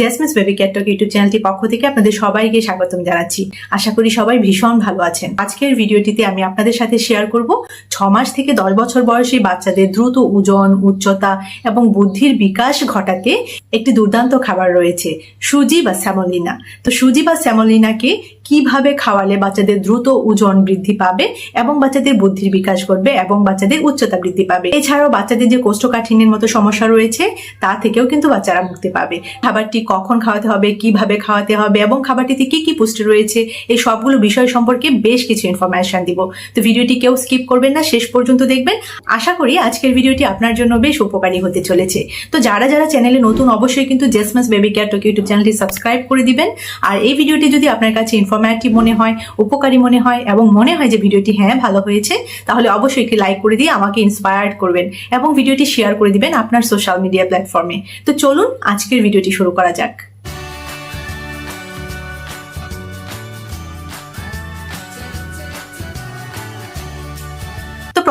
জেসমিস baby ক্যাটক YouTube চ্যানেলটির পক্ষ থেকে আপনাদের সবাইকে স্বাগতম জানাচ্ছি। আশা করি সবাই ভীষণ ভালো আছেন। আজকের ভিডিওটিতে আমি আপনাদের সাথে শেয়ার করব ছ মাস থেকে দশ বছর বয়সী বাচ্চাদের দ্রুত ওজন, উচ্চতা এবং বুদ্ধির বিকাশ ঘটাতে একটি দুর্দান্ত খাবার রয়েছে, সুজি বা স্যামলিনা। তো সুজি বা স্যামলিনাকে কীভাবে খাওয়ালে বাচ্চাদের দ্রুত ওজন বৃদ্ধি পাবে এবং বাচ্চাদের বুদ্ধির বিকাশ ঘটবে এবং বাচ্চাদের উচ্চতা বৃদ্ধি পাবে? এছাড়াও বাচ্চাদের যে কোষ্ঠকাঠিন্যের মতো সমস্যা রয়েছে, তা থেকেও কিন্তু বাচ্চারা মুক্তি পাবে। খাবারটি কখন খাওয়াতে হবে, কীভাবে খাওয়াতে হবে এবং খাবারটিতে কি কি পুষ্টি রয়েছে, এই সবগুলো বিষয় সম্পর্কে বেশ কিছু ইনফরমেশন দিব। তো ভিডিওটি কেউ স্কিপ করবেন না, শেষ পর্যন্ত দেখবেন। আশা করি আজকের ভিডিওটি আপনার জন্য বেশ উপকারী হতে চলেছে। তো যারা যারা চ্যানেলে নতুন, অবশ্যই কিন্তু জেসমাস বেবি কেয়ার টোক ইউটিউব চ্যানেলটি সাবস্ক্রাইব করে দিবেন। আর এই ভিডিওটি যদি আপনার কাছে ইনফরমেটিভ মনে হয়, উপকারী মনে হয় এবং মনে হয় যে ভিডিওটি হ্যাঁ ভালো হয়েছে, তাহলে অবশ্যই একটি লাইক করে দিয়ে আমাকে ইন্সপায়ার্ড করবেন এবং ভিডিওটি শেয়ার করে দিবেন আপনার সোশ্যাল মিডিয়া প্ল্যাটফর্মে তো চলুন আজকের ভিডিওটি শুরু করা যাক তো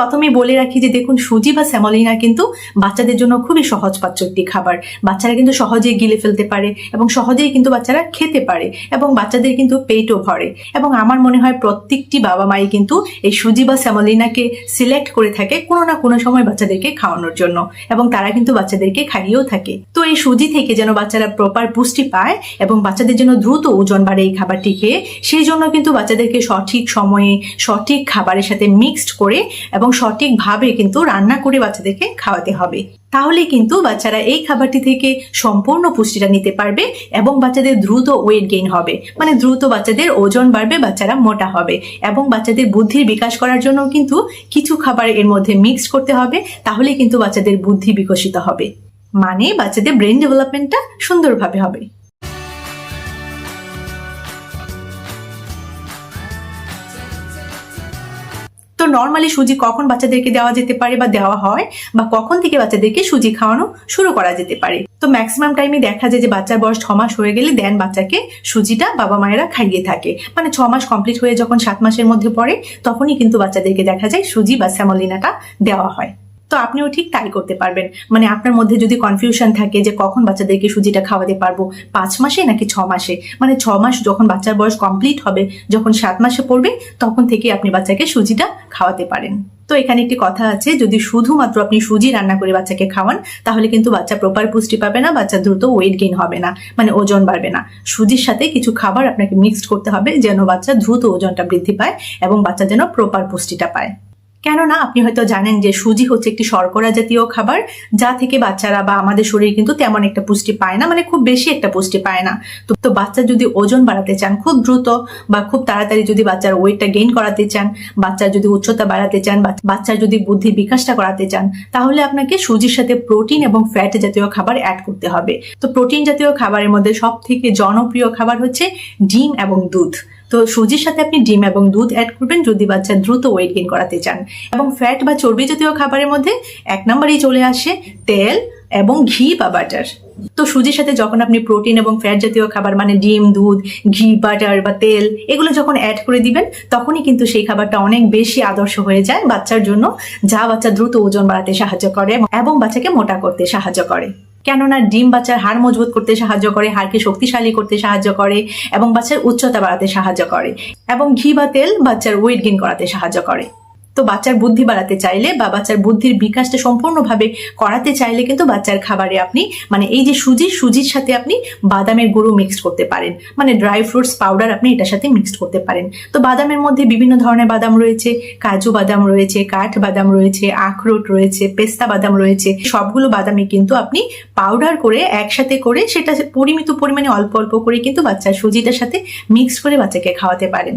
প্রথমেই বলে রাখি যে দেখুন, সুজি বা স্যামলিনা কিন্তু বাচ্চাদের জন্য খুবই সহজপাচ্য একটি খাবার। বাচ্চারা কিন্তু সহজেই গিলে ফেলতে পারে এবং সহজেই কিন্তু বাচ্চারা খেতে পারে এবং বাচ্চাদের কিন্তু পেটও ভরে। এবং আমার মনে হয় প্রত্যেকটি বাবা মাই কিন্তু এই সুজি বা স্যামলিনাকে সিলেক্ট করে থাকে কোনো না কোনো সময় বাচ্চাদেরকে খাওয়ানোর জন্য এবং তারা কিন্তু বাচ্চাদেরকে খাইয়েও থাকে। তো এই সুজি থেকে যেন বাচ্চারা প্রপার পুষ্টি পায় এবং বাচ্চাদের জন্য দ্রুত ওজন বাড়ে এই খাবারটি খেয়ে, সেই জন্য কিন্তু বাচ্চাদেরকে সঠিক সময়ে সঠিক খাবারের সাথে মিক্সড করে এবং সঠিকভাবে কিন্তু রান্না করে বাচ্চাদেরকে খাওয়াতে হবে। তাহলে কিন্তু বাচ্চারা এই খাবারটি থেকে সম্পূর্ণ পুষ্টিটা নিতে পারবে এবং বাচ্চাদের দ্রুত ওয়েট গেইন হবে। মানে দ্রুত বাচ্চাদের ওজন বাড়বে, বাচ্চারা মোটা হবে এবং বাচ্চাদের বুদ্ধির বিকাশ করার জন্য কিন্তু কিছু খাবার এর মধ্যে মিক্স করতে হবে, তাহলে কিন্তু বাচ্চাদের বুদ্ধি বিকশিত হবে। মানে বাচ্চাদের ব্রেন ডেভেলপমেন্টটা সুন্দরভাবে হবে। তো নর্মালি সুজি কখন বাচ্চাদেরকে দেওয়া যেতে পারে বা দেওয়া হয় বা কখন থেকে বাচ্চাদেরকে সুজি খাওয়ানো শুরু করা যেতে পারে। তো ম্যাক্সিমাম টাইমে দেখা যায় যে বাচ্চার বয়স ছ মাস হয়ে গেলে দেন বাচ্চাকে সুজিটা বাবা মায়েরা খাইয়ে থাকে। মানে ছ মাস কমপ্লিট হয়ে যখন সাত মাসের মধ্যে পড়ে, তখনই কিন্তু বাচ্চাদেরকে দেখা যায় সুজি বা স্যামলিনাটা দেওয়া হয়। তো আপনিও ঠিক তাই করতে পারবেন। মানে আপনার মধ্যে যদি কনফিউশন থাকে যে কখন বাচ্চাদেরকে সুজিটা খাওয়াতে পারব, পাঁচ মাসে নাকি ছ মাসে? মানে ছ মাস যখন বাচ্চার বয়স কমপ্লিট হবে, যখন সাত মাসে পড়বে, তখন থেকে আপনি বাচ্চাকে সুজিটা খাওয়াতে পারেন। তো এখানে একটি কথা আছে, যদি শুধুমাত্র আপনি সুজি রান্না করে বাচ্চাকে খাওয়ান, তাহলে কিন্তু বাচ্চা প্রপার পুষ্টি পাবে না, বাচ্চা দ্রুত ওয়েট গেইন হবে না মানে ওজন বাড়বে না। সুজির সাথে কিছু খাবার আপনাকে মিক্সড করতে হবে, যেন বাচ্চা দ্রুত ওজনটা বৃদ্ধি পায় এবং বাচ্চা যেন প্রপার পুষ্টিটা পায়। কেননা আপনি হয়তো জানেন যে সুজি হচ্ছে একটি শর্করা জাতীয় খাবার, যা থেকে বাচ্চারা বা আমাদের শরীর কিন্তু তেমন একটা পুষ্টি পায় না মানে খুব বেশি একটা পুষ্টি পায় না। তো তো বাচ্চা যদি ওজন বাড়াতে চান, খুব দ্রুত বা খুব তাড়াতাড়ি যদি বাচ্চার ওয়েটটা গেইন করাতে চান, বাচ্চার যদি উচ্চতা বাড়াতে চান বাচ্চার যদি বুদ্ধির বিকাশটা করাতে চান, তাহলে আপনাকে সুজির সাথে প্রোটিন এবং ফ্যাট জাতীয় খাবার অ্যাড করতে হবে। তো প্রোটিন জাতীয় খাবারের মধ্যে সব থেকে জনপ্রিয় খাবার হচ্ছে ডিম এবং দুধ। তো সুজির সাথে আপনি ডিম এবং দুধ অ্যাড করবেন যদি বাচ্চা দ্রুত ওয়েট গেইন করাতে চান। এবং ফ্যাট বা চর্বি জাতীয় খাবারের মধ্যে এক নম্বরেই চলে আসে তেল এবং ঘি বা বাটার তো সুজির সাথে যখন আপনি প্রোটিন এবং ফ্যাট জাতীয় খাবার মানে ডিম, দুধ, ঘি বাটার বা তেল, এগুলো যখন অ্যাড করে দিবেন, তখনই কিন্তু সেই খাবারটা অনেক বেশি আদর্শ হয়ে যায়, বাচ্চার জন্য, যা বাচ্চা দ্রুত ওজন বাড়াতে সাহায্য করে এবং বাচ্চাকে মোটা করতে সাহায্য করে। কেননা ডিম বাচ্চার হাড় মজবুত করতে সাহায্য করে, হাড়কে শক্তিশালী করতে সাহায্য করে এবং বাচ্চার উচ্চতা বাড়াতে সাহায্য করে এবং ঘি বা তেল বাচ্চার ওয়েট গেইন করাতে সাহায্য করে। তো বাচ্চার বুদ্ধি বাড়াতে চাইলে বা বাচ্চার বুদ্ধির বিকাশটা সম্পূর্ণভাবে করাতে চাইলে কিন্তু বাচ্চার খাবারে আপনি মানে এই যে সুজি, সুজির সাথে আপনি বাদামের গুঁড়ো মিক্স করতে পারেন। মানে ড্রাই ফ্রুটস পাউডার আপনি এটার সাথে মিক্সড করতে পারেন। তো বাদামের মধ্যে বিভিন্ন ধরনের বাদাম রয়েছে, কাজু বাদাম রয়েছে, কাঠ বাদাম রয়েছে, আখরোট রয়েছে, পেস্তা বাদাম রয়েছে। সবগুলো বাদামই কিন্তু আপনি পাউডার করে একসাথে করে সেটা পরিমিত পরিমাণে অল্প অল্প করে কিন্তু বাচ্চার সুজিটার সাথে মিক্সড করে বাচ্চাকে খাওয়াতে পারেন।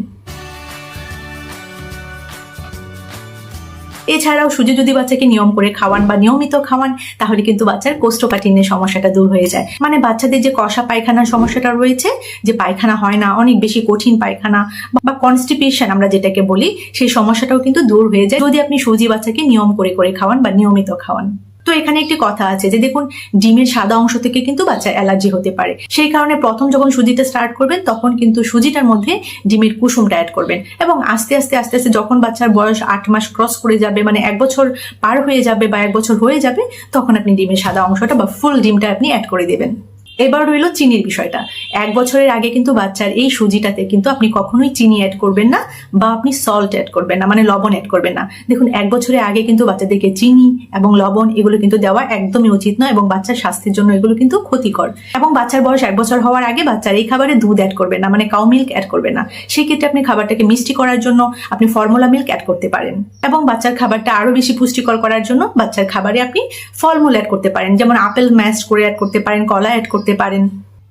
এছাড়াও সুজি যদি বাচ্চাকে নিয়ম করে খাওয়ান বা নিয়মিত খাওয়ান, তাহলে কিন্তু বাচ্চার কোষ্ঠকাঠিন্যের সমস্যাটা দূর হয়ে যায়। মানে বাচ্চাদের যে কষা পায়খানার সমস্যাটা রয়েছে, যে পায়খানা হয় না, অনেক বেশি কঠিন পায়খানা বা কনস্টিপেশন আমরা যেটাকে বলি, সেই সমস্যাটাও কিন্তু দূর হয়ে যায়। যদি আপনি সুজি বাচ্চাকে নিয়ম করে করে খাওয়ান বা নিয়মিত খাওয়ান। তো এখানে একটি কথা আছে যে দেখুন, ডিমের সাদা অংশ থেকে কিন্তু বাচ্চার অ্যালার্জি হতে পারে। সেই কারণে প্রথম যখন সুজিটা স্টার্ট করবেন, তখন কিন্তু সুজিটার মধ্যে ডিমের কুসুমটা অ্যাড করবেন। এবং আস্তে আস্তে আস্তে আস্তে যখন বাচ্চার বয়স আট মাস ক্রস করে যাবে মানে এক বছর পার হয়ে যাবে বা এক বছর হয়ে যাবে, তখন আপনি ডিমের সাদা অংশটা বা ফুল ডিমটা আপনি অ্যাড করে দেবেন। এবার রইল চিনির বিষয়টা। এক বছরের আগে কিন্তু বাচ্চার এই সুজিটাতে কিন্তু আপনি কখনোই চিনি অ্যাড করবেন না বা আপনি সল্ট অ্যাড করবেন না মানে লবণ অ্যাড করবেন না। দেখুন, এক বছরের আগে কিন্তু বাচ্চাদেরকে চিনি এবং লবণ এগুলো কিন্তু দেওয়া একদমই উচিত নয় এবং বাচ্চার স্বাস্থ্যের জন্য এগুলো কিন্তু ক্ষতিকর। এবং বাচ্চার বয়স এক বছর হওয়ার আগে বাচ্চার এই খাবারে দুধ অ্যাড করবেন না মানে কাউ মিল্ক অ্যাড করবেন না। সেই ক্ষেত্রে আপনি খাবারটাকে মিষ্টি করার জন্য আপনি ফর্মুলা মিল্ক অ্যাড করতে পারেন। এবং বাচ্চার খাবারটা আরও বেশি পুষ্টিকর করার জন্য বাচ্চার খাবারে আপনি ফলমূল অ্যাড করতে পারেন। যেমন আপেল ম্যাশ করে অ্যাড করতে পারেন, কলা অ্যাড করতে পারেন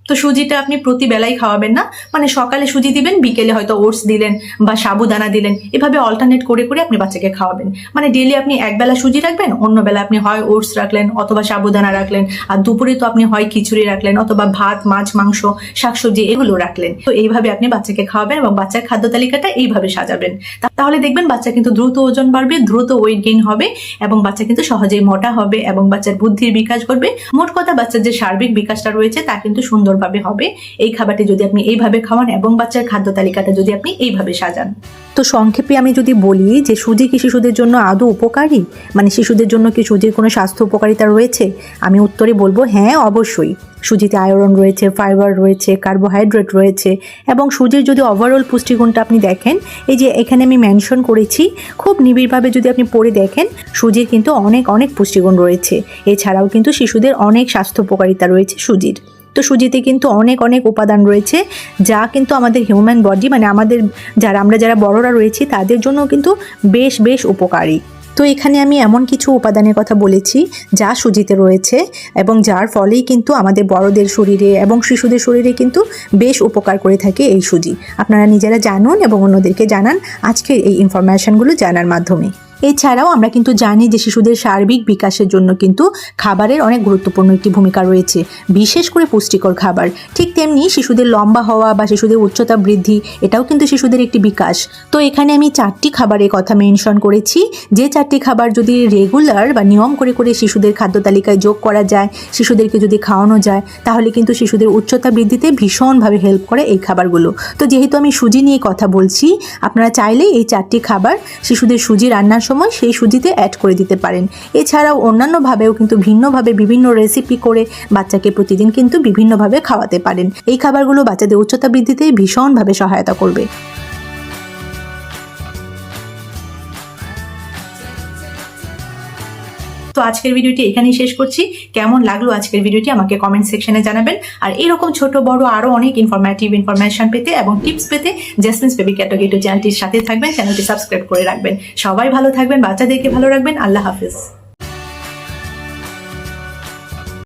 তো সুজিটা আপনি প্রতি বেলায় খাওয়াবেন না? মানে সকালে সুজি দিবেন, বিকেলে হয়তো ওটস দিলেন বা সাবুদানা দিলেন। এভাবে অল্টারনেট করে করে আপনি বাচ্চাকে খাওয়াবেন। মানে ডেলি আপনি এক বেলা সুজি রাখবেন, অন্য বেলা আপনি হয় ওটস রাখলেন অথবা সাবুদানা রাখলেন, আর দুপুরে তো আপনি হয় খিচুড়ি রাখলেন অথবা ভাত, মাছ, মাংস, শাকসবজি এগুলো রাখলেন। তো এইভাবে আপনি বাচ্চাকে খাওয়াবেন এবং বাচ্চার খাদ্য তালিকাটা এইভাবে সাজাবেন। তাহলে দেখবেন বাচ্চা কিন্তু দ্রুত ওজন বাড়বে, দ্রুত ওয়েট গেইন হবে এবং বাচ্চা কিন্তু সহজেই মোটা হবে এবং বাচ্চার বুদ্ধির বিকাশ করবে মোট কথা বাচ্চার যে সার্বিক বিকাশটা রয়েছে তা কিন্তু সুন্দরভাবে হবে। এই খাবারটি যদি আপনি এইভাবে খাওয়ান এবং বাচ্চার খাদ্য তালিকাটা যদি আপনি এইভাবে সাজান। তো সংক্ষেপে আমি যদি বলি যে সুজি কি শিশুদের জন্য আদৌ উপকারী? মানে শিশুদের জন্য কি সুজির কোনো স্বাস্থ্য উপকারিতা রয়েছে? আমি উত্তরে বলব হ্যাঁ অবশ্যই। সুজিতে আয়রন রয়েছে, ফাইবার রয়েছে, কার্বোহাইড্রেট রয়েছে এবং সুজির যদি ওভারঅল পুষ্টিগুণটা আপনি দেখেন, এই যে এখানে আমি মেনশন করেছি, খুব নিবিড়ভাবে যদি আপনি পড়ে দেখেন, সুজির কিন্তু অনেক অনেক পুষ্টিগুণ রয়েছে। এছাড়াও কিন্তু শিশুদের অনেক স্বাস্থ্য উপকারিতা রয়েছে সুজির। তো সুজিতে কিন্তু অনেক অনেক উপাদান রয়েছে, যা কিন্তু আমাদের হিউম্যান বডি মানে আমাদের যারা, আমরা যারা বড়রা রয়েছি, তাদের জন্য কিন্তু বেশ বেশ উপকারী। তো এখানে আমি এমন কিছু উপাদানের কথা বলেছি, যা সুজিতে রয়েছে এবং যার ফলেই কিন্তু আমাদের বড়দের শরীরে এবং শিশুদের শরীরে কিন্তু বেশ উপকার করে থাকে এই সুজি। আপনারা নিজেরা জানুন এবং অন্যদেরকে জানান আজকের এই ইনফরমেশনগুলো জানার মাধ্যমে। এছাড়াও আমরা কিন্তু জানি যে শিশুদের সার্বিক বিকাশের জন্য কিন্তু খাবারের অনেক গুরুত্বপূর্ণ একটি ভূমিকা রয়েছে, বিশেষ করে পুষ্টিকর খাবার। ঠিক তেমনি শিশুদের লম্বা হওয়া বা শিশুদের উচ্চতা বৃদ্ধি, এটাও কিন্তু শিশুদের একটি বিকাশ। তো এখানে আমি চারটি খাবারের কথা মেনশন করেছি। যে চারটি খাবার যদি রেগুলার বা নিয়ম করে করে শিশুদের খাদ্য তালিকায় যোগ করা যায়, শিশুদেরকে যদি খাওয়ানো যায়, তাহলে কিন্তু শিশুদের উচ্চতা বৃদ্ধিতে ভীষণভাবে হেল্প করে এই খাবারগুলো। তো যেহেতু আমি সুজি নিয়ে কথা বলছি, আপনারা চাইলে এই চারটি খাবার শিশুদের সুজি রান্নার সময় সেই সুজিতে অ্যাড করে দিতে পারেন। এছাড়াও অন্যান্যভাবেও কিন্তু ভিন্নভাবে বিভিন্ন রেসিপি করে বাচ্চাকে প্রতিদিন কিন্তু বিভিন্নভাবে খাওয়াতে পারেন। এই খাবারগুলো বাচ্চাদের উচ্চতা বৃদ্ধিতে ভীষণভাবে সহায়তা করবে। তো আজকের ভিডিওটি এখানেই শেষ করছি। কেমন লাগল আজকের ভিডিওটি আমাকে কমেন্ট সেকশনে জানাবেন। আর এরকম ছোট, বড় আরও অনেক ইনফরমেটিভ ইনফরমেশন পেতে এবং টিপস পেতে জেসমিনস বেবি ক্যাটাগরি চ্যানেলটির সাথে থাকবেন। চ্যানেলটি সাবস্ক্রাইব করে রাখবেন। সবাই ভালো থাকবেন, বাচ্চাদেরকে ভালো রাখবেন। আল্লাহ হাফিজ।